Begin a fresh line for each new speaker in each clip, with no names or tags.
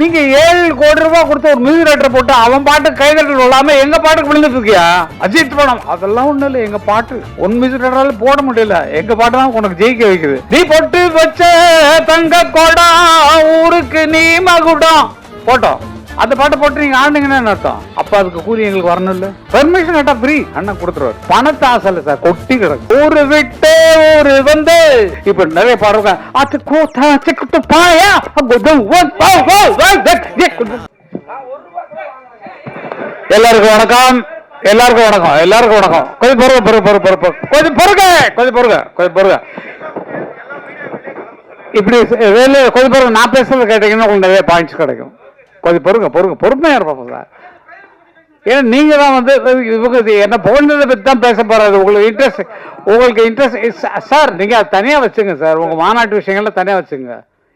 நீங்க ஏழு கோடி ரூபாய் கொடுத்து ஒரு மியூசிக் டைரக்டர் போட்டு அவன் பாட்டு கைதட்டல் இல்லாம எங்க பாட்டுக்கு விழுந்துட்டு இருக்கியா? அஜித் படம். அதெல்லாம் ஒண்ணு இல்லை எங்க பாட்டு. ஒன் மியூசிக் ரைட்டரால போட முடியல. எங்க பாட்டு தான் உனக்கு ஜெயிக்க வைக்குது. நீ பொட்டு வச்ச தங்க கோடா ஊருக்கு நீ மகுடம். போட்டோம். அந்த பாட்டை போட்டு நீங்க ஆடுனீங்கன்னா அர்த்தம்? அப்ப அதுக்கு கூலி எங்களுக்கு வரணும் இல்ல பெர்மிஷன் கேட்டா ஃப்ரீ அண்ணன் கொடுத்துருவாரு. பணத்தை ஆசை இல்ல சார் கொட்டி கிடக்கு. ஒரு விட்டு ஊரு வந்து. இப்ப நிறைய பாடுறாங்க அது கூத்தா சிக்குட்டு பாயா எல்லாருக்கும் வணக்கம். எல்லாருக்கும் வணக்கம். எல்லாருக்கும் வணக்கம். கொஞ்சம் பொறுங்க பொறுங்க பொறுங்க பொறுங்க பொறுங்க. கொஞ்சம் பொறுங்க கொஞ்சம் பொறுங்க கொஞ்சம் பொறுங்க. இப்படி வேலை கொஞ்சம் பொறுங்க. நான் பேசுறது கேட்டீங்கன்னா உங்களுக்கு நிறைய பாயிண்ட்ஸ் கிடைக்கும். கொஞ்சம் பொறுங்க பொறுங்க. பொறுமையாக இருப்போம் சார் ஏன்னா நீங்கள் தான் வந்து இவங்க இது என்ன புகழ்ந்ததை பற்றி தான் பேச போகிறாரு உங்களுக்கு இன்ட்ரெஸ்ட் உங்களுக்கு இன்ட்ரெஸ்ட் சார் நீங்கள் அதை தனியாக வச்சுங்க சார். உங்கள் மாநாட்டு விஷயங்கள்ல தனியாக வச்சுங்க.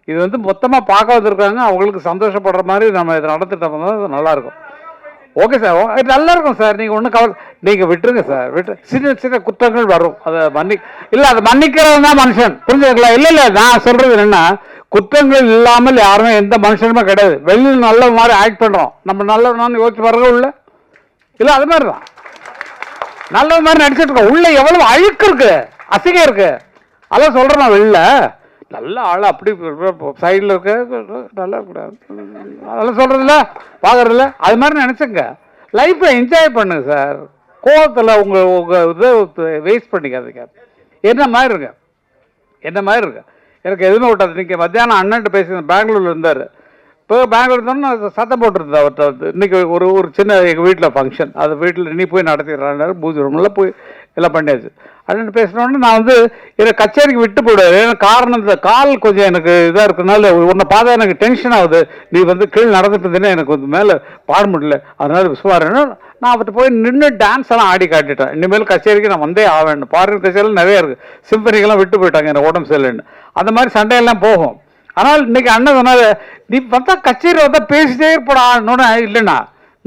இது வந்து மொத்தமாக பார்க்க வந்திருக்காங்க அவங்களுக்கு சந்தோஷப்படுற மாதிரி நம்ம இதை நடத்திட்டு அது நல்லாயிருக்கும். ஓகே சார் ஓ- நல்லா இருக்கும் சார் நீங்கள் ஒன்றும் கவலை நீங்கள் விட்டுருங்க சார் விட்டு சின்ன சின்ன குற்றங்கள் வரும். அதை மன்னி இல்லை அதை மன்னிக்கிறவன் தான் மனுஷன். புரிஞ்சுக்கலாம் இல்லை இல்லை நான் சொல்கிறது என்னென்னா குற்றங்கள் இல்லாமல் யாருமே எந்த மனுஷனுமே கிடையாது. வெளியில் நல்ல மாதிரி ஆக்ட் பண்ணுறோம் நம்ம நல்லவனான்னு யோசிச்சு பாருங்க இல்லை இல்லை அது மாதிரி தான் நல்ல மாதிரி நடிச்சிட்டு இருக்கோம். உள்ளே எவ்வளோ அழுக்கு இருக்கு. அசிங்கம் இருக்கு. அதான் சொல்கிறேன் வெளில நல்ல ஆள் அப்படி சைடில் இருக்க நல்லா கூடாது அதெல்லாம் சொல்கிறதில்ல பார்க்குறதில்ல அது மாதிரி நினச்சிங்க லைஃப்பை என்ஜாய் பண்ணுங்க சார் கோவத்தில் உங்கள் உங்கள் இதை வேஸ்ட் பண்ணிக்காதீங்க. என்ன மாதிரி இருக்கு என்ன மாதிரி இருக்கு எனக்கு எதுவுமே விட்டாது நீங்கள் மத்தியானம் அண்ணன்ட்டு பேசி பெங்களூரில் இருந்தார். இப்போ பெங்களூர் இருந்தோன்னு சத்தம் போட்டிருந்தேன் அவர்கிட்ட வந்து இன்றைக்கி ஒரு ஒரு சின்ன எங்கள் வீட்டில் ஃபங்க்ஷன் அது வீட்டில் நீ போய் நடத்திடுறாரு பூஜை ரூமில் போய் எல்லாம் பண்ணியாச்சு. அண்ணன் பேசினோடனே நான் வந்து என்னை கச்சேரிக்கு விட்டு போயிடுவாரு. ஏன்னா காரணம் இந்த கால் கொஞ்சம் எனக்கு இதாக இருக்கனால உன்னை பார்த்தா எனக்கு டென்ஷன் ஆகுது. நீ வந்து கீழ் நடந்துட்டு இருந்தேன்னா எனக்கு வந்து மேலே பாட முடியல. அதனால விசுவாரன்னு நான் அவர்கிட்ட போய் நின்று டான்ஸ் எல்லாம் ஆடி காட்டிட்டேன். இனிமேல் கச்சேரிக்கு நான் வந்தே ஆவேன் ஃபாரின் கச்சேரியில் நிறைய இருக்குது சிம்பனிக்கெல்லாம் விட்டு போயிட்டாங்க எனக்கு உடம்பு சரியில்லைன்னு. அந்த மாதிரி சண்டையெல்லாம் போகும். ஆனால் இன்னைக்கு அண்ணன் சொன்னார் நீ பார்த்தா கச்சேரி வந்தால் பேசிட்டே இருப்படா. இல்லைண்ணா.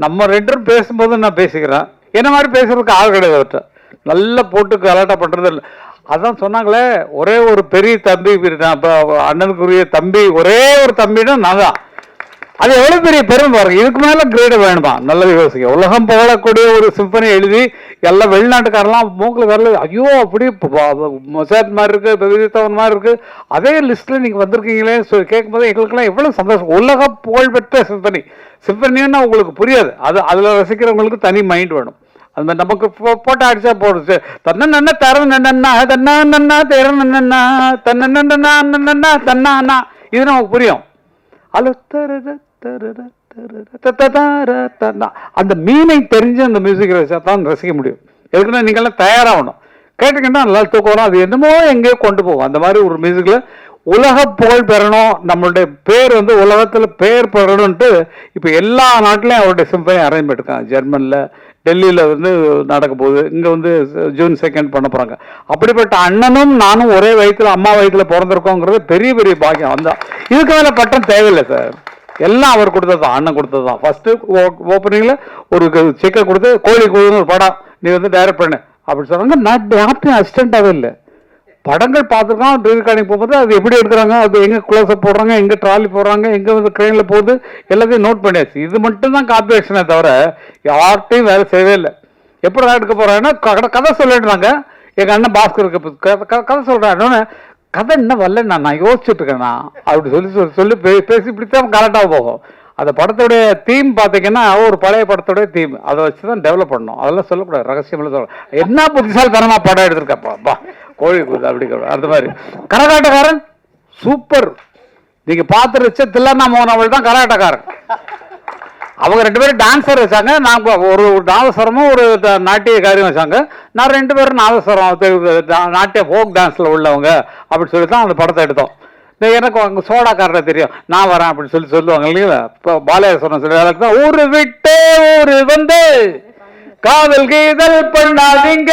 நம்ம ரெண்டு பேரும் பேசும்போது நான் பேசிக்கிறேன். என்ன மாதிரி பேசுறதுக்கு ஆள் கிடையாது அவர்கிட்ட. நல்லா போட்டு கலாட்டா பண்ணுறது இல்லை. அதான் சொன்னாங்களே ஒரே ஒரு பெரிய தம்பி நான் அண்ணனுக்குரிய தம்பி ஒரே ஒரு தம்பினா நான் தான். அது எவ்வளவு பெரிய பெருமை பாருங்க. இதுக்கு மேல கிரேடு வேணுமா? நல்லது யோசிக்க உலகம் புகழக்கூடிய ஒரு சிம்பனி எழுதி எல்லாம் வெளிநாட்டுக்காரெல்லாம் மூக்கில் வரல ஐயோ அப்படி மொசாத் மாதிரி இருக்கு விவிதவன் மாதிரி இருக்கு. அதே லிஸ்ட்ல நீங்க வந்திருக்கீங்களே சொல்லி கேட்கும்போது எங்களுக்கெல்லாம் எவ்வளவு சந்தோஷம். உலக புகழ்பெற்ற சிம்பனி சிம்பனின்னா உங்களுக்கு புரியாது. அது அதுல ரசிக்கிறவங்களுக்கு தனி மைண்ட் வேணும். அது மாதிரி நமக்கு போ- போட்டோ அடிச்சா போடுச்சு தன்ன நன்ன தர நன்னா தன்னா நன்னா தேர நன்னா தன்னா நன்னா தன்னா அண்ணா இது நமக்கு புரியும். அலு அந்த மீனை தெரிஞ்சு அந்த மியூசிக் ரசிச்சா தான் ரசிக்க முடியும். எதுக்குன்னா நீங்கள்லாம் தயாராகணும். கேட்டுக்கிட்டா நல்லா தூக்கம் வரும். அது என்னமோ எங்கேயோ கொண்டு போகும். அந்த மாதிரி ஒரு மியூசிக்கில் உலக புகழ் பெறணும். நம்மளுடைய பேர் வந்து உலகத்தில் பேர் பெறணும்ட்டு இப்போ எல்லா நாட்டிலையும் அவருடைய சிம்பனி அரேஞ்ச் பண்ணிருக்காங்க ஜெர்மனில் டெல்லியில் வந்து நடக்க போகுது. இங்கே வந்து ஜூன் செகண்ட் பண்ண போகிறாங்க அப்படிப்பட்ட அண்ணனும் நானும் ஒரே வயிற்றுல அம்மா வயத்தில் பிறந்திருக்கோங்கிறது பெரிய பெரிய பாக்கியம். அந்த இதுக்கு பட்டம் தேவையில்லை சார். எல்லாம் அவர் கொடுத்தது தான் அண்ணன் கொடுத்தது தான். ஃபஸ்ட்டு ஓப்பனிங்கில் ஒரு செக்கை கொடுத்து கோழி கூதுன்னு ஒரு படம் நீ வந்து டைரக்ட் பண்ணு. அப்படி சொன்னாங்க. நான் யார்ட்டையும் அசிஸ்டண்ட்டாகவே இல்லை. படங்கள் பார்த்துருக்கோம் ரெக்கார்டிங் போகும்போது அது எப்படி எடுக்கிறாங்க அது எங்கே குளோசப் போடுறாங்க எங்கே ட்ராலி போடுறாங்க எங்கே வந்து ட்ரெயினில் போகுது எல்லாத்தையும் நோட் பண்ணியாச்சு. இது மட்டும் தான் தவிர யார்கிட்டையும் வேலை செய்யவே இல்லை. எப்படி எடுக்க போகிறாங்கன்னா கதை கதை சொல்லிடுறாங்க எங்கள் அண்ணன் பாஸ்கருக்கு கதை- சொல்கிறேன் கதை கதை என்ன வரல நான் நான் யோசிச்சுட்டு இருக்கேண்ணா அப்படி சொல்லி சொல்லி சொல்லி பே- பேசி இப்படித்தான் கரெக்டாக போகும். அந்த படத்துடைய தீம் பார்த்தீங்கன்னா ஒரு பழைய படத்துடைய தீம் அதை வச்சு தான் டெவலப் பண்ணணும். அதெல்லாம் சொல்லக்கூடாது. ரகசியம் சொல்ல என்ன புத்திசாலித்தனமாக படம் எடுத்திருக்கப்பா கோழி கூது அப்படி அந்த மாதிரி கரகாட்டக்காரன்? சூப்பர். நீங்க பார்த்துருச்ச தில்லண்ணா மோகன் அவள் தான் கரகாட்டக்காரன் அவங்க ரெண்டு பேரும் டான்ஸர் வச்சாங்க. நான் ஒரு நாதஸ்வரமும் ஒரு நாட்டிய காரியம் வச்சாங்க. நான் ரெண்டு பேரும் நாதஸ்வரம் நாட்டிய ஃபோக் டான்ஸ்ல உள்ளவங்க அப்படின்னு சொல்லி தான் அந்த படத்தை எடுத்தோம். எனக்கு அங்கே சோடாக்காரரை தெரியும். நான் வரேன் அப்படின்னு சொல்லி சொல்லுவாங்க இல்லைங்களா? இப்போ பாலேஸ்வரம் சொல்லி தான் ஊரு விட்டு ஊரு வந்து. காதல் கீதல் பண்ணாதீங்க.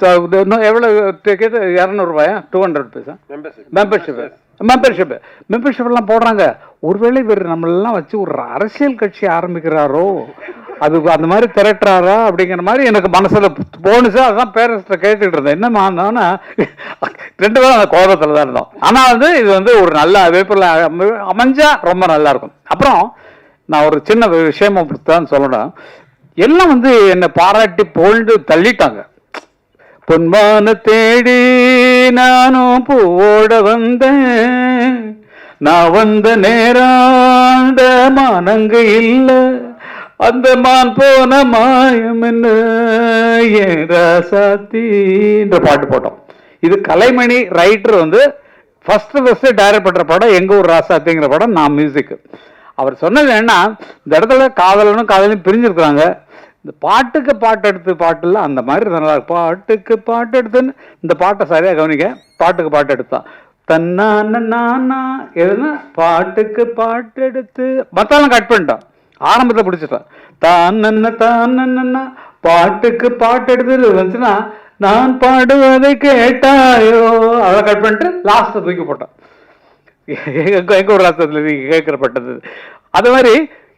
இன்னும் எவ்வளவு ticket இரநூறுபாயா two hundred paisa membership membership membership எல்லாம் போடுறாங்க. ஒருவேளை இவர் நம்மளெல்லாம் வச்சு ஒரு அரசியல் கட்சி ஆரம்பிக்கிறாரோ அது அந்த மாதிரி திரட்டுறாரா அப்படிங்கிற மாதிரி எனக்கு மனசுல போனுச்சு அதான் பேரண்ட்ஸ்ட கேட்டுட்டு இருந்தேன். என்னமா ரெண்டு பேரும் அந்த கோபத்துல தான் இருந்தோம். ஆனா வந்து இது வந்து ஒரு நல்ல அமைப்புல அமை- அமைஞ்சா ரொம்ப நல்லா இருக்கும். அப்புறம் நான் ஒரு சின்ன விஷயமா தான் சொல்லணும். எல்லாம் வந்து என்னை பாராட்டி புகழ்ந்து தள்ளிட்டாங்க. பொன்மான தேடி நானும் பூவோட வந்தேன் நான் வந்த நேராண்ட மானங்கு இல்லை அந்த மான் போன மாயம் என்ன ஏன் பாட்டு போட்டோம். இது கலைமணி ரைட்டர் வந்து ஃபஸ்ட்டு ஃபஸ்ட்டு டைரக்ட் பண்ணுற படம் எங்கள் ஊர் ராசாத்திங்கிற படம் நான் மியூசிக் அவர் சொன்னது என்ன இந்த இடத்துல காதலனும் காதலும் பிரிஞ்சிருக்கிறாங்க. இந்த பாட்டுக்கு பாட்டு எடுத்து பாட்டுல அந்த மாதிரி நல்லா பாட்டுக்கு பாட்டு எடுத்துன்னு இந்த பாட்டை சரியா கவனிக்க பாட்டுக்கு பாட்டு எடுத்தான் தன்னான நானா எதுனா பாட்டுக்கு பாட்டு எடுத்து மத்தாலும் கட் பண்ணிட்டான். ஆரம்பத்தை பிடிச்சிட்டான். தான் நன்ன தான் பாட்டுக்கு பாட்டு எடுத்து வந்துச்சுன்னா நான் பாடுவதை கேட்டாயோ? அதை கட் பண்ணிட்டு லாஸ்ட்டை தூக்கி போட்டான். எங்க ஒரு ராஷ்டிரத்தில் கேட்கப்பட்டது அது மாதிரி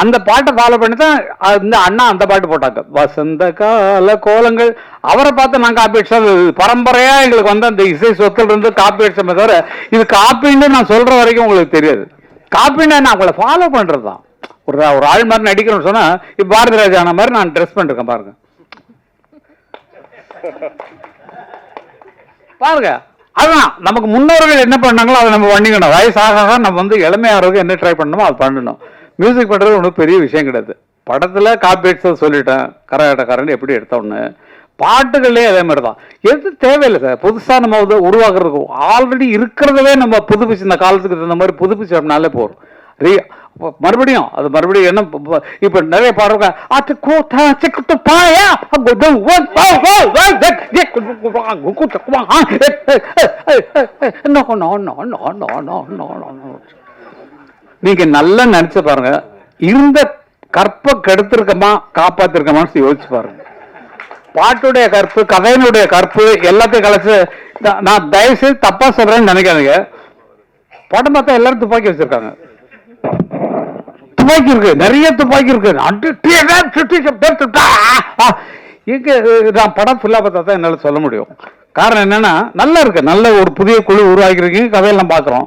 அந்த பாட்டை ஃபாலோ பண்ணி தான் இந்த அண்ணா அந்த பாட்டு போட்டாங்க. வசந்த கால கோலங்கள். அவரை பார்த்து நான் காப்பி அடிச்சா பரம்பரையா எங்களுக்கு வந்து அந்த இசை சொத்துல இருந்து காப்பி அடிச்சமே தவிர இது காப்பின்னு நான் சொல்ற வரைக்கும் உங்களுக்கு தெரியாது. காப்பின்னா நான் உங்களை ஃபாலோ பண்றது தான். ஒரு ஒரு ஆள் மாதிரி நடிக்கணும்னு சொன்னா இப்ப பாரதி ராஜா ஆன மாதிரி நான் ட்ரெஸ் பண்ணிருக்கேன் பாருங்க. பாருங்க அதுதான். நமக்கு முன்னோர்கள் என்ன பண்ணாங்களோ அதை நம்ம பண்ணிக்கணும். வயசாக ஆக நம்ம வந்து இளமையாகிறதுக்கு என்ன ட்ரை பண்ணணுமோ அது பண்ணணும். மியூசிக் பண்ணுறது ஒன்றும் பெரிய விஷயம் கிடையாது படத்தில் காப்பிரைட்ஸை சொல்லிட்டேன் கரகாட்டக்காரன் எப்படி எடுத்தோன்னு பாட்டுகள்லேயே அதே மாதிரி தான் எது தேவையில்லை சார் புதுசாக நம்ம வந்து உருவாக்குறதுக்கு ஆல்ரெடி இருக்கிறதவே நம்ம புதுப்பிச்சு இந்த காலத்துக்கு தகுந்த மாதிரி புதுப்பிச்சோம்னாலே போகிறோம் ரீ மறுபடியும் அது மறுபடியும் என்ன இப்ப நிறைய பாடுறாங்க அது கூட்டா சிக்கிட்டு பாயா no no no no no no no நீங்க நல்லா நினைச்சு பாருங்க. இருந்த கற்பை கெடுத்திருக்கமா காப்பாத்திருக்கமான்னு யோசிச்சு பாருங்க. பாட்டுடைய கற்பு கதையினுடைய கற்பு எல்லாத்தையும் கலைச்சு நான் நான் தயவு செய்து தப்பா சொல்றேன்னு நினைக்காதீங்க. படம் பார்த்தா எல்லாரும் துப்பாக்கி வச்சிருக்காங்க. துப்பாக்கி இருக்கு நிறைய துப்பாக்கி இருக்கு. அட்டு நான் படம் ஃபுல்லா பார்த்தா தான் என்னால சொல்ல முடியும். காரணம் என்னன்னா நல்லா இருக்கு. நல்ல ஒரு புதிய குழு உருவாக்கிருக்கீங்க கதையெல்லாம் பார்க்குறோம்.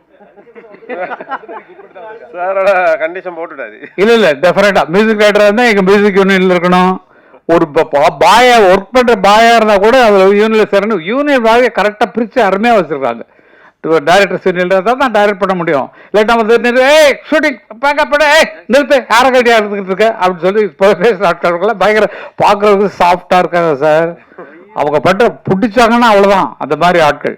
சாரோட கண்டிஷன் போட்டுட்டாரு
இல்ல இல்ல டெஃபினட்டா மியூசிக் ரைட்டரா இருந்தா எங்க மியூசிக் யூனியன்ல இருக்கணும். ஒரு பாயா ஒர்க் பண்ற பாயா இருந்தா கூட அதுல யூனியன்ல சேரணும். யூனியன் பாய கரெக்டா பிரிச்சு அருமையா வச்சிருக்காங்க. டைரக்டர் யூனியன்ல இருந்தா தான் டைரக்ட் பண்ண முடியும். இல்லாட்டா வந்து ஏய் ஷூட்டிங் பேக்கப் பண்ண ஏய் நிறுத்து யார கட்டியா இருந்துகிட்டு இருக்க? அப்படின்னு சொல்லி இப்போ பேசுற ஆட்கள் பயங்கர பாக்குறதுக்கு சாஃப்டா இருக்காங்க சார் அவங்க பண்ற பிடிச்சாங்கன்னா அவ்வளவுதான். அந்த மாதிரி ஆட்கள்.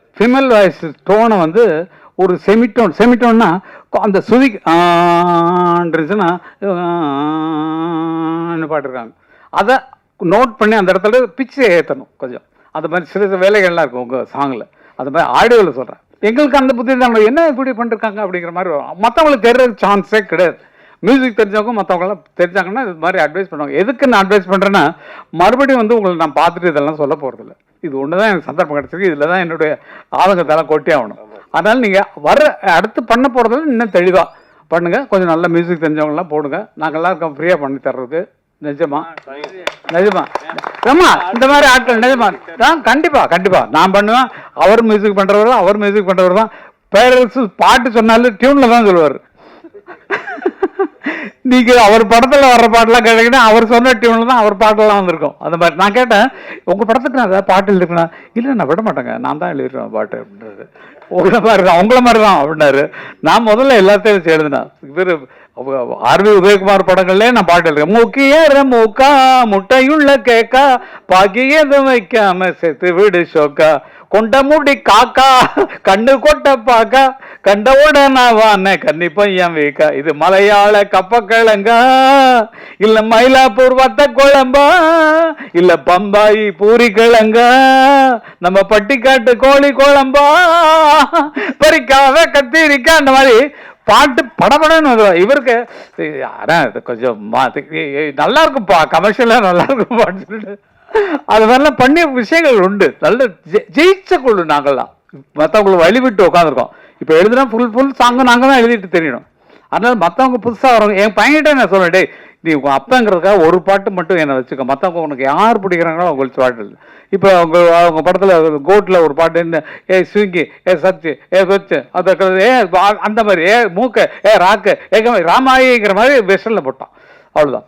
ஃபிமேல் வாய்ஸ் டோனை வந்து ஒரு செமிட்டோன் செமிட்டோன்னா அந்த சுதி ஆன்றதுன்னா பாட்டுருக்காங்க அதை நோட் பண்ணி அந்த இடத்துல பிச்சை ஏற்றணும் கொஞ்சம். அந்த மாதிரி சில சில வேலைகள்லாம் இருக்கும் உங்கள் சாங்கில் அது மாதிரி ஆடியோவில் சொல்கிறேன் எங்களுக்கு அந்த புத்தி தான் என்ன இப்படி பண்ணிருக்காங்க அப்படிங்கிற மாதிரி வரும். தெரிகிற சான்ஸே கிடையாது. மியூசிக் தெரிஞ்சவங்க மற்றவங்களாம் தெரிஞ்சாங்கன்னா இது மாதிரி அட்வைஸ் பண்ணுவாங்க. எதுக்கு நான் அட்வைஸ் பண்ணுறேன்னா மறுபடியும் வந்து உங்களை நான் பார்த்துட்டு இதெல்லாம் சொல்ல போகிறதில்ல இது ஒன்று தான் எனக்கு சந்தர்ப்பம் கிடச்சிருக்கு. இதில் தான் என்னுடைய ஆதங்கத்தெல்லாம் கொட்டி ஆகணும். அதனால நீங்கள் வர அடுத்து பண்ண போகிறதுல இன்னும் தெளிவாக பண்ணுங்க. கொஞ்சம் நல்ல மியூசிக் தெரிஞ்சவங்கலாம் போடுங்க. நாங்கள்லாம் இருக்கோம் ஃப்ரீயாக பண்ணி தர்றதுக்கு நிஜமா? நிஜமா? ஆமா இந்த மாதிரி ஆட்கள் நிஜமா? நான் கண்டிப்பா கண்டிப்பா. நான் பண்ணுவேன். அவர் மியூசிக் பண்றவர் தான் அவர் மியூசிக் பண்றவர் தான். பேரரசு பாட்டு சொன்னாலும் டியூன்ல தான் சொல்லுவார். நீங்கள் அவர் படத்தில் வர்ற பாட்டெல்லாம் கேட்டீங்கன்னா அவர் சொன்ன டியூனில் தான் அவர் பாட்டெல்லாம் வந்திருக்கும். அந்த மாதிரி நான் கேட்டேன் உங்கள் படத்துக்கு நான் ஏதாவது பாட்டு எழுதிருக்கேன்? இல்லை நான் விட மாட்டேங்க. நான் தான் எழுதிருக்கேன் பாட்டு அப்படின்றது உங்களை மாதிரி தான் உங்களை மாதிரி தான் அப்படின்னாரு. நான் முதல்ல எல்லாத்தையும் வச்சு எழுதினேன். இவர் ஆர்வி உதயகுமார் படங்கள்லேயே நான் பாட்டு எழுதுறேன் முக்கிய மூக்கா முட்டையுள்ள கேக்கா பாக்கியதும் வைக்காம செத்து விடு ஷோக்கா கொண்ட மூடி காக்கா கண்ணு கொட்ட பாக்கா. கண்டவோட நான் வான கன்னி பையன் வீக்கா. இது மலையாள கப்பக்கிழங்கா? இல்ல மயிலாப்பூர் வத்த குழம்பா இல்ல பம்பாய் பூரி கிழங்கா நம்ம பட்டிக்காட்டு கோழி குழம்பா? பறிக்காவ கத்திரிக்கா அந்த மாதிரி பாட்டு படபடன்னு வரும் இவருக்கு ஆனா கொஞ்சம் நல்லா இருக்கும்ப்பா கமர்ஷியலாக நல்லா இருக்கும்ப்பான்னு சொல்லிட்டு. அது மாதிரிலாம் பண்ணிய விஷயங்கள் உண்டு. நல்ல ஜெயிச்ச குழு நாங்கள்லாம். மற்றவங்களை வழிவிட்டு உட்காந்துருக்கோம் இப்போ எழுதுனா ஃபுல் ஃபுல் சாங்கும் நாங்கள் தான் எழுதிட்டு தெரியணும் அதனால மற்றவங்க புதுசாக வரவங்க என் பையன்கிட்ட நான் சொல்லுவேன் டே நீ உங்கள் அப்பங்கிறதுக்காக ஒரு பாட்டு மட்டும் என்னை வச்சுக்க. மற்றவங்க உனக்கு யார் பிடிக்கிறாங்களோ அவங்களுக்கு பாட்டு இல்லை. இப்போ அவங்க அவங்க படத்தில் கோட்டில் ஒரு பாட்டு என்ன ஏ ஸ்விங்கி ஏ சச்சு ஏ சொச்சு அந்த க- ஏ அந்த மாதிரி ஏ மூக்க ஏ ராக்கு ஏ ராமாயிங்கிற மாதிரி வெஸ்டர்னில் போட்டான். அவ்வளோதான்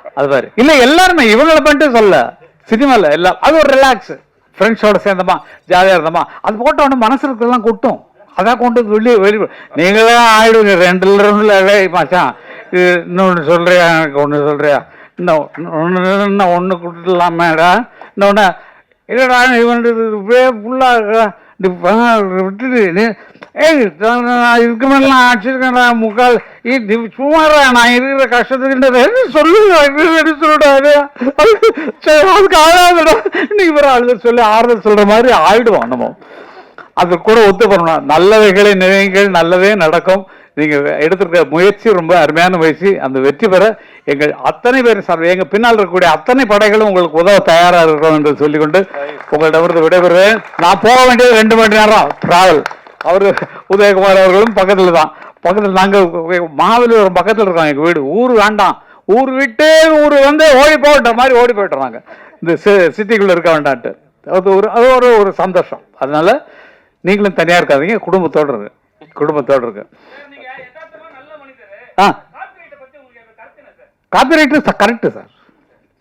அது மாதிரி இல்ல எல்லாருமே இவங்களை பண்ணிட்டு சொல்ல சினிமால எல்லாம். அது ஒரு ரிலாக்ஸ் ஃப்ரெண்ட்ஸோட சேர்ந்தமா? ஜாலியா இருந்தமா? அது போட்ட உடனே மனசு இருக்கிறதெல்லாம் கொட்டும். அதான் கொண்டு வெளியே வெளியே நீங்களே ஆயிடுங்க. ரெண்டு ரெண்டுல மச்சான். இன்னொன்று சொல்றியா? எனக்கு ஒன்று சொல்றியா? இன்னும் ஒன்று இன்னும் ஒன்று கொடுத்துடலாமேடா. இன்னொன்று இல்லைடா இவன் இப்படியே ஃபுல்லாக விட்டுட்டு நீ ஏய் நான் இதுக்கு மேலே நான் அடிச்சிருக்கேன்டா முக்கால் ஏய் சும்மாடா நான் இருக்கிற கஷ்டத்துக்குன்றது என்ன சொல்லுங்க என்ன சொல்லுடா சரி அதுக்கு ஆளாதுடா இன்னைக்கு வேற ஆளுதல் சொல்லி ஆறுதல் சொல்ற மாதிரி ஆயிடுவோம் நம்ம. அது கூட ஒத்து பண்ணணும் நல்லவைகளை நினைவுகள் நல்லதே நடக்கும். நீங்கள் எடுத்திருக்க முயற்சி ரொம்ப அருமையான முயற்சி. அந்த வெற்றி பெற எங்கள் அத்தனை பேர் சார் எங்கள் பின்னால் இருக்கக்கூடிய அத்தனை படைகளும் உங்களுக்கு உதவ தயாராக இருக்கிறோம் என்று சொல்லிக்கொண்டு உங்களிடமிருந்து விடைபெறுவேன் நான் போக வேண்டியது ரெண்டு மணி நேரம் டிராவல் அவரு உதயகுமார் அவர்களும் பக்கத்துல தான். பக்கத்துல நாங்க மகாபலிபுரம் பக்கத்துல இருக்கோம். எங்க வீடு ஊர் வேண்டாம். ஊர் விட்டு ஊர் வந்து ஓடி போகிற மாதிரி ஓடி போயிட்டுறாங்க. இந்த சிட்டிக்குள்ள இருக்க வேண்டான்ட்டு. அது ஒரு அது ஒரு ஒரு சந்தோஷம். அதனால நீங்களும் தனியா இருக்காதீங்க. குடும்பத்தோட இருக்கு குடும்பத்தோட இருக்கு. ஆ.
Sir?
Copyright correct sir.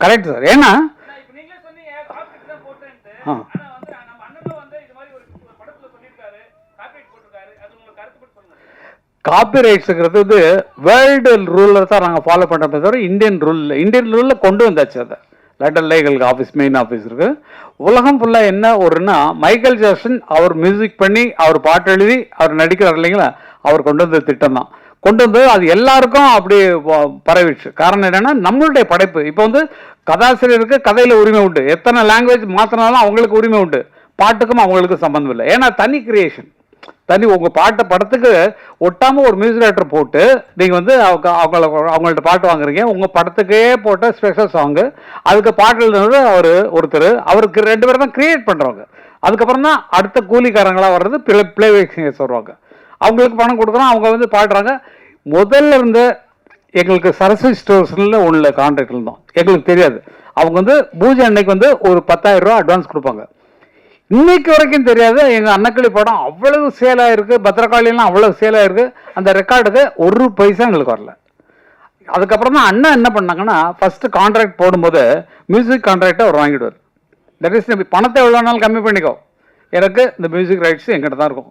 Correct sir. ஏன்னா
ஆனா இப்ப நீங்களே சொன்னீங்க காப்பிரைட் தான் போட்டேன்ட்டு
ஆ. காப்பிரைட்ஸுங்கிறது வந்து வேர்ல்டு ரூலில் தான் நாங்கள் ஃபாலோ பண்ணுறோமே தவிர இந்தியன் ரூல் இந்தியன் ரூலில் கொண்டு வந்தாச்சு அதை. லண்டன்ல எங்களுக்கு ஆஃபீஸ் மெயின் ஆஃபீஸ் இருக்கு. உலகம் ஃபுல்லாக என்ன ஒருன்னா மைக்கேல் ஜாக்சன் அவர் மியூசிக் பண்ணி அவர் பாட்டு எழுதி அவர் நடிக்கிறார் இல்லைங்களா? அவர் கொண்டு வந்த திட்டம் தான். கொண்டு வந்து அது எல்லாருக்கும் அப்படி ப- பரவிடுச்சு. காரணம் என்னென்னா நம்மளுடைய படைப்பு. இப்போ வந்து கதாசிரியருக்கு கதையில் உரிமை உண்டு. எத்தனை லாங்குவேஜ் மாற்றினாலும் அவங்களுக்கு உரிமை உண்டு. பாட்டுக்கும் அவங்களுக்கு சம்மந்தம் இல்லை. ஏன்னா தனி கிரியேஷன் தனி உங்கள் பாட்டை படத்துக்கு ஒட்டாமல் ஒரு மியூசிக் டேரக்டர் போட்டு நீங்கள் வந்து அவங்க அவங்கள அவங்கள்ட்ட பாட்டு வாங்குறீங்க. உங்கள் படத்துக்கே போட்ட ஸ்பெஷல் சாங்கு அதுக்கு பாட்டு எழுதுனது அவர் ஒருத்தர். அவருக்கு ரெண்டு பேரும் தான் கிரியேட் பண்ணுறவங்க அதுக்கப்புறம் தான் அடுத்த கூலிக்காரங்களாக வர்றது பிளே பிளே சிங்கர்ஸ் வருவாங்க அவங்களுக்கு பணம் கொடுக்குறோம் அவங்க வந்து பாடுறாங்க. முதல்ல இருந்த எங்களுக்கு சரஸ்வதி ஸ்டோர்ஸ்ல உள்ள கான்ட்ராக்ட் இருந்தோம் எங்களுக்கு தெரியாது. அவங்க வந்து பூஜை அன்னைக்கு வந்து ஒரு பத்தாயிரம் ரூபா அட்வான்ஸ் கொடுப்பாங்க. இன்னைக்கு வரைக்கும் தெரியாது. எங்கள் அன்னக்கிளி படம் அவ்வளவு சேல் ஆயிருக்கு. பத்திரகாளியெல்லாம் அவ்வளவு சேல் ஆகிருக்கு அந்த ரெக்கார்டுக்கு ஒரு பைசா எங்களுக்கு வரல. அதுக்கப்புறம் தான் அண்ணா என்ன பண்ணாங்கன்னா ஃபஸ்ட்டு கான்ட்ராக்ட் போடும்போது மியூசிக் கான்ட்ராக்டை அவர் வாங்கிடுவார். தட் இஸ் பணத்தை எவ்வளோ நாள் கம்மி பண்ணிக்கோ. எனக்கு இந்த மியூசிக் ரைட்ஸ் எங்கிட்ட தான் இருக்கும்.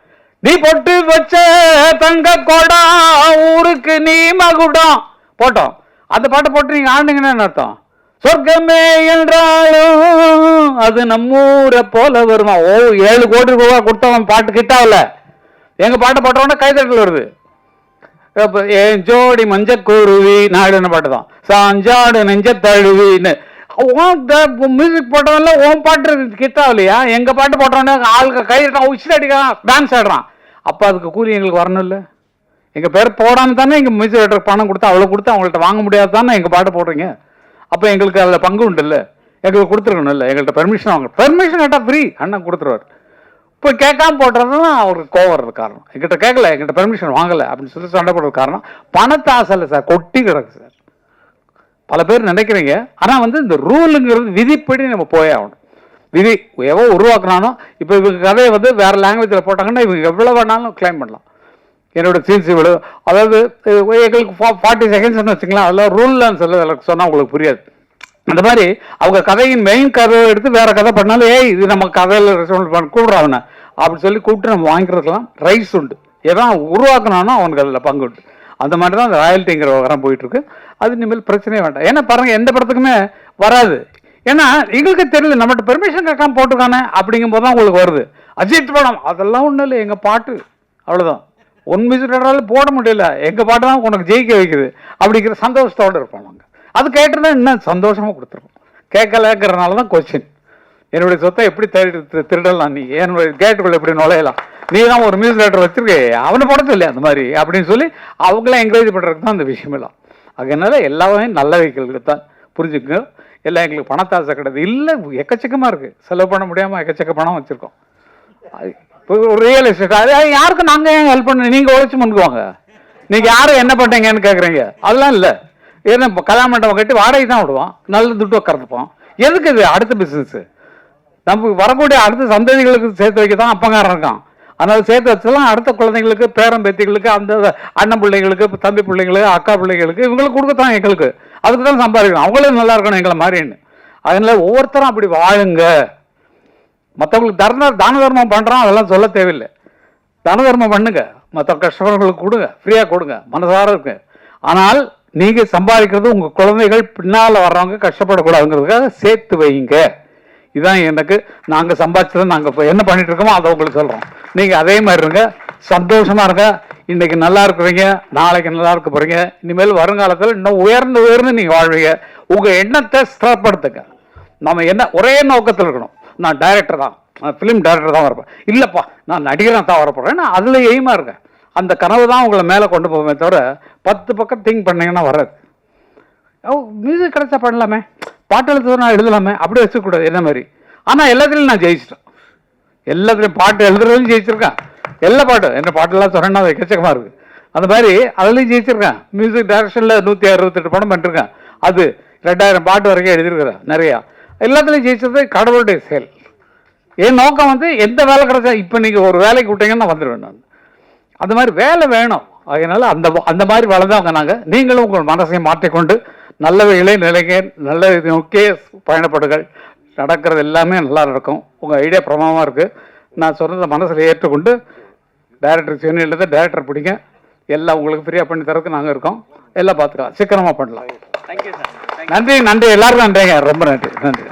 நீ பொட்டு வச்ச தங்க கோடம் ஊருக்கு நீ மகுடம் போட்டோம். அந்த பாட்டை போட்டு நீங்கள் ஆடுனீங்கன்னா என்ன அர்த்தம்? சொர்க்கமே என்றாலும் அது நம்மூரை போல வருமா? ஓ ஏழு கோடி ரூபா கொடுத்தவன் பாட்டு கிட்டாவில் எங்க பாட்டை போட்டவொடனே கைதட்டல் வருது. என் ஜோடி மஞ்ச குருவி? நாடுன்னு பாட்டு தான். சாஞ்சாடு நெஞ்ச தழுவின்னு மியூசிக் போட்டவன்ல ஓம் பாட்டு கிட்டாவில்லையா எங்க பாட்டு போட்டவொடனே ஆளுக்கு கையிட்டான் உச்சி அடிக்கிறான். டான்ஸ் ஆடுறான். அப்போ அதுக்கு கூலி எங்களுக்கு வரணும் இல்லை. எங்கள் பேர் போடாமல் தானே எங்கள் மியூசிக் டைரக்டர் பணம் கொடுத்தா அவ்வளோ கொடுத்து அவங்கள்ட்ட வாங்க முடியாது தானே எங்கள் பாட்டு போடுறீங்க? அப்போ எங்களுக்கு அதில் பங்கு உண்டு இல்லை. எங்களுக்கு கொடுத்துருக்கணும் இல்லை. எங்கள்கிட்ட பெர்மிஷன் வாங்க. பெர்மிஷன் கேட்டால் ஃப்ரீ அண்ணன் கொடுத்துருவாரு. இப்போ கேட்காம போடுறது தான் அவருக்கு கோவம் வர்றது காரணம். எங்கிட்ட கேட்கல. எங்கிட்ட பெர்மிஷன் வாங்கலை அப்படின்னு சொல்லி சண்டை போடுறது காரணம். பணத்தை ஆசை இல்லை சார். கொட்டி கிடக்கு சார். பல பேர் நினைக்கிறீங்க. ஆனால் வந்து இந்த ரூலுங்கிறது விதிப்படி நம்ம போயே ஆகணும். விதி எவ்வளோ உருவாக்குனானோ இப்போ இவங்க கதையை வந்து வேறு லாங்குவேஜில் போட்டாங்கன்னா இவங்க எவ்வளோ வேணாலும் கிளைம் பண்ணலாம். என்னோடய சீன்ஸ் இவ்வளோ அதாவது எங்களுக்கு ஃபா ஃபார்ட்டி செகண்ட்ஸ்னு வச்சுக்கலாம் அதில் ரூல்லாம் சொல்ல சொன்னால் உங்களுக்கு புரியாது. அந்த மாதிரி அவங்க கதையின் மெயின் கதையை எடுத்து வேறு கதை பண்ணாலும் ஏய் இது நம்ம கதையில் ரெஸ்பான்ஸ் பண்ண கூப்பிட்றாங்க அப்படின்னு சொல்லி கூப்பிட்டு நம்ம வாங்கிக்கிறதுலாம் ரைட்ஸ் உண்டு. எதான் உருவாக்குனானோ அவனுக்கு அதில் பங்கு உண்டு. அந்த மாதிரி தான் அந்த ராயல்ட்டிங்கிற விவகாரம் போயிட்டுருக்கு அது இனிமேல் பிரச்சனையே வேண்டாம். ஏன்னா பாருங்கள் எந்த படத்துக்குமே வராது. ஏன்னா எங்களுக்கு தெரியல நம்மகிட்ட பெர்மிஷன் கேட்காம போட்டுக்கானே அப்படிங்கும்போது தான் உங்களுக்கு வருது. அஜித் படம் அதெல்லாம் ஒன்றும் இல்லை எங்கள் பாட்டு. அவ்வளோதான் ஒன் மியூசிக் போட முடியல. எங்கள் பாட்டு தான் உனக்கு ஜெயிக்க வைக்குது. அப்படிங்கிற சந்தோஷத்தோடு இருப்போம் நாங்கள் அது கேட்டிருந்தா இன்னும் சந்தோஷமாக கொடுத்துருக்கோம் கேட்கலங்கிறனால தான் கொஸ்டின் என்னுடைய சொத்தை எப்படி திருடி- திரு- திருடலாம் நீ? என்னுடைய கேட்டுக்குள்ளே எப்படி நுழையலாம்? நீ தான் ஒரு மியூசிக் ரைட்டர் வச்சிருக்கே. அவனை படம் இல்லையா அந்த மாதிரி? அப்படின்னு சொல்லி அவங்களாம் என்கரேஜ் பண்ணுறதுக்கு தான் அந்த விஷயம் எல்லாம். அதனால எல்லாமே நல்ல வைக்கல்கள் தான். புரிஞ்சுக்குங்க. எல்லாம் எங்களுக்கு பணத்தாசை கிடையாது. இல்லை எக்கச்சக்கமாக இருக்குது செலவு பண்ண முடியாமல் எக்கச்சக்க பணம் வச்சுருக்கோம். இப்போ ஒரு ரியல் எஸ்டேட் அது யாருக்கும் நாங்கள் ஏன் ஹெல்ப் பண்ண நீங்கள் உழைச்சி முன்னுக்குவாங்க? நீங்கள் யாரும் என்ன பண்ணுறீங்கன்னு கேட்குறீங்க அதெல்லாம் இல்லை. ஏன்னா இப்போ கல்யாண மண்டபம் கட்டி வாடகை தான் விடுவோம். நல்ல துட்டு உட்காந்துப்போம் எதுக்கு இது அடுத்த பிஸ்னஸ்ஸு நமக்கு வரக்கூடிய அடுத்த சந்ததிகளுக்கு சேர்த்து வைக்க தான் அப்பங்காரன் இருக்கான். அதனால் சேர்த்து வச்சுலாம் அடுத்த குழந்தைங்களுக்கு பேரம்பேத்திகளுக்கு அந்த அண்ணன் பிள்ளைங்களுக்கு தம்பி பிள்ளைங்களுக்கு அக்கா பிள்ளைங்களுக்கு இவங்களுக்கு கொடுக்கத்தான் எங்களுக்கு. அதுக்கு தான் சம்பாதிக்கணும். அவங்களும் நல்லா இருக்கணும் எங்களை மாதிரின்னு அதனால ஒவ்வொருத்தரும் அப்படி வாழுங்க. மற்றவங்களுக்கு தர்ம தான தர்மம் பண்ணுறோம் அதெல்லாம் சொல்ல தேவையில்லை. தான தர்மம் பண்ணுங்க. மற்ற கஷ்டப்படுறவங்களுக்கு கொடுங்க. ஃப்ரீயாக கொடுங்க. மனசார இருக்கு ஆனால் நீங்கள் சம்பாதிக்கிறது உங்கள் குழந்தைகள் பின்னால் வர்றவங்க கஷ்டப்படக்கூடாதுங்கிறதுக்காக சேர்த்து வைங்க. இதுதான் எனக்கு நாங்கள் சம்பாதிச்சதை நாங்கள் இப்போ என்ன பண்ணிட்டு இருக்கோமோ அதை உங்களுக்கு சொல்கிறோம் நீங்கள் அதே மாதிரி இருங்க. சந்தோஷமாக இருங்க. இன்னைக்கு நல்லா இருக்கிறீங்க நாளைக்கு நல்லா இருக்க போறீங்க. இனிமேல் வருங்காலத்தில் இன்னும் உயர்ந்து உயர்ந்து நீங்கள் வாழ்வீங்க. உங்கள் எண்ணத்தை ஸ்திரப்படுத்துங்க நம்ம என்ன ஒரே நோக்கத்தில் இருக்கணும். நான் டைரக்டர் தான். நான் ஃபிலிம் டைரக்டர் தான் வரப்பேன் இல்லைப்பா நான் நடிகராக தான் வரப்போகிறேன் நான் அதில் எய்மாக இருக்கேன். அந்த கனவு தான் உங்களை மேலே கொண்டு போவேமே தவிர பத்து பக்கம் திங்க் பண்ணீங்கன்னா வராது. ஓ மியூசிக் கிடைச்சா பண்ணலாமே. பாட்டு எழுத்து நான் எழுதலாமே. அப்படி வச்சுக்கூடாது. என்ன மாதிரி? ஆனால் எல்லாத்துலேயும் நான் ஜெயிச்சிட்டேன். எல்லாத்துலேயும் பாட்டு எழுதுறதுலையும் ஜெயிச்சிருக்கேன். எல்லா பாட்டும் என்ன பாட்டெல்லாம் சொன்னா எக்கச்சக்கமாக இருக்குது அந்த மாதிரி அதுலேயும் ஜெயிச்சிருக்கேன். மியூசிக் டைரக்ஷனில் நூற்றி அறுபத்தெட்டு படம் பண்ணிருக்கேன். அது ரெண்டாயிரம் பாட்டு வரைக்கும் எழுதியிருக்கிறேன் நிறையா. எல்லாத்துலேயும் ஜெயிச்சது கடவுளுடைய செயல். என் நோக்கம் வந்து எந்த வேலை கிடைச்சா இப்போ நீங்கள் ஒரு வேலைக்கு விட்டீங்கன்னா நான் வந்துடுவேன் நான். அந்த மாதிரி வேலை வேணும். அதனால் அந்த அந்த மாதிரி வளர்ந்தவங்க நாங்கள் நீங்களும் உங்கள் மனசையும் மாற்றிக்கொண்டு நல்ல இளை நிலைங்க நல்ல இதை பயணப்படுங்கள். நடக்கிறது எல்லாமே நல்லா நடக்கும். உங்கள் ஐடியா பிரமாதமாக இருக்குது நான் சொன்னதை மனசில் ஏற்றுக்கொண்டு டைரக்டர் சென்னையில் தான் டைரக்டர் பிடிங்க. எல்லாம் உங்களுக்கு ஃப்ரீயாக பண்ணி தரதுக்கு நாங்கள் இருக்கோம். எல்லாம் பார்த்துக்கலாம். சீக்கிரமாக பண்ணலாம். நன்றி நன்றி. எல்லாருக்கும் நன்றிங்க. ரொம்ப நன்றி. நன்றி.